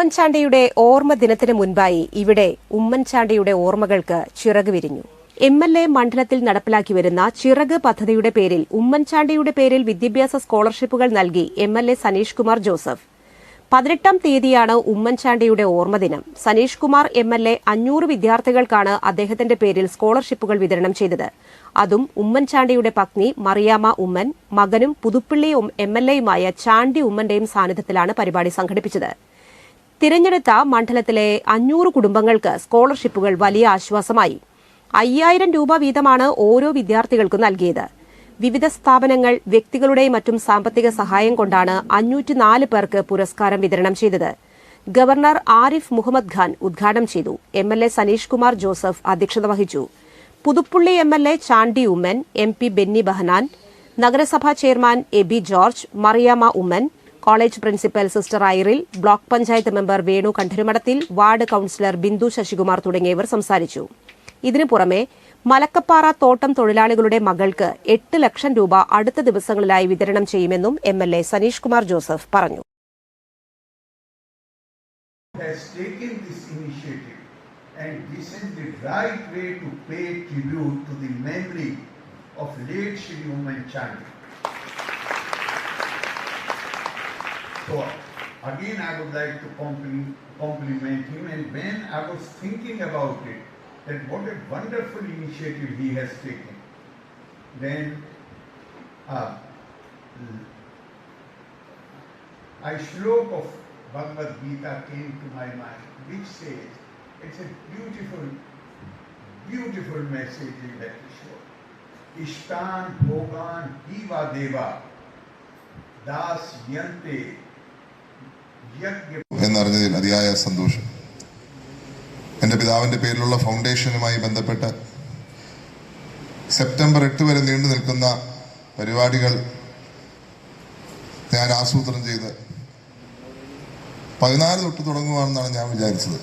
ഉമ്മൻചാണ്ടിയുടെ ഓർമ്മ ദിനത്തിന് മുൻപായി ഇവിടെ ഉമ്മൻചാണ്ടിയുടെ ഓർമ്മകൾക്ക് ചിറക് വിരിഞ്ഞു. എം എൽ എ മണ്ഡലത്തിൽ നടപ്പിലാക്കി വരുന്ന ചിറക് പദ്ധതിയുടെ പേരിൽ ഉമ്മൻചാണ്ടിയുടെ പേരിൽ വിദ്യാഭ്യാസ സ്കോളർഷിപ്പുകൾ നൽകി M L A Saneesh Kumar Joseph. പതിനെട്ടാം തീയതിയാണ് ഉമ്മൻചാണ്ടിയുടെ ഓർമ്മദിനം Saneesh Kumar M L A അഞ്ഞൂറ് വിദ്യാർത്ഥികൾക്കാണ് അദ്ദേഹത്തിന്റെ പേരിൽ സ്കോളർഷിപ്പുകൾ വിതരണം ചെയ്തത്. അതും ഉമ്മൻചാണ്ടിയുടെ പത്നി മറിയാമ്മ ഉമ്മൻ മകനും പുതുപ്പള്ളി എം എൽ എയുമായ ചാണ്ടി ഉമ്മന്റെയും സാന്നിധ്യത്തിലാണ് പരിപാടി സംഘടിപ്പിച്ചത്. തിരഞ്ഞെടുത്ത മണ്ഡലത്തിലെ അഞ്ഞൂറ് കുടുംബങ്ങൾക്ക് സ്കോളർഷിപ്പുകൾ വലിയ ആശ്വാസമായി. അയ്യായിരം രൂപ വീതമാണ് ഓരോ വിദ്യാർത്ഥികൾക്കും നൽകിയത്. വിവിധ സ്ഥാപനങ്ങൾ വ്യക്തികളുടെയും മറ്റും സാമ്പത്തിക സഹായം കൊണ്ടാണ് അഞ്ഞൂറ്റിനാല് പേർക്ക് പുരസ്കാരം വിതരണം ചെയ്തത്. ഗവർണർ ആരിഫ് മുഹമ്മദ് ഖാൻ ഉദ്ഘാടനം ചെയ്തു. M L A Saneesh Kumar Joseph അധ്യക്ഷത വഹിച്ചു. Puthuppally M L A Chandy Oommen M P Benny Behanan നഗരസഭാ chairman A B George Mariamma Oommen college principal sister Iril block panchayat member Venu Kandarumadathil ward councillor Bindu Sasikumar തുടങ്ങിയവർ സംസാരിച്ചു ഇതിനു പുറമെ മലക്കപ്പാറ തോട്ടം തൊഴിലാളികളുടെ മകൾക്ക് എട്ട് ലക്ഷം രൂപ അടുത്ത ദിവസങ്ങളിലായി വിതരണം ചെയ്യുമെന്നും M L A Saneesh Kumar Joseph പറഞ്ഞു of late Shri Chandi. So again I would like to compliment him and when I was thinking about it, that what a wonderful initiative he has taken. Then uh, a shlok of Bhagavad Gita came to my mind, which says, it's a beautiful, beautiful message in that shlok. Ishtan Bhogan Diva Deva Das Yante എന്നറിഞ്ഞതിൽ അതിയായ സന്തോഷം. എന്റെ പിതാവിന്റെ പേരിലുള്ള ഫൗണ്ടേഷനുമായി ബന്ധപ്പെട്ട് September എട്ട് വരെ നീണ്ടു നിൽക്കുന്ന പരിപാടികൾ ഞാൻ ആസൂത്രണം ചെയ്ത് പതിനാല് തൊട്ട് തുടങ്ങുവാണെന്നാണ് ഞാൻ വിചാരിച്ചത്.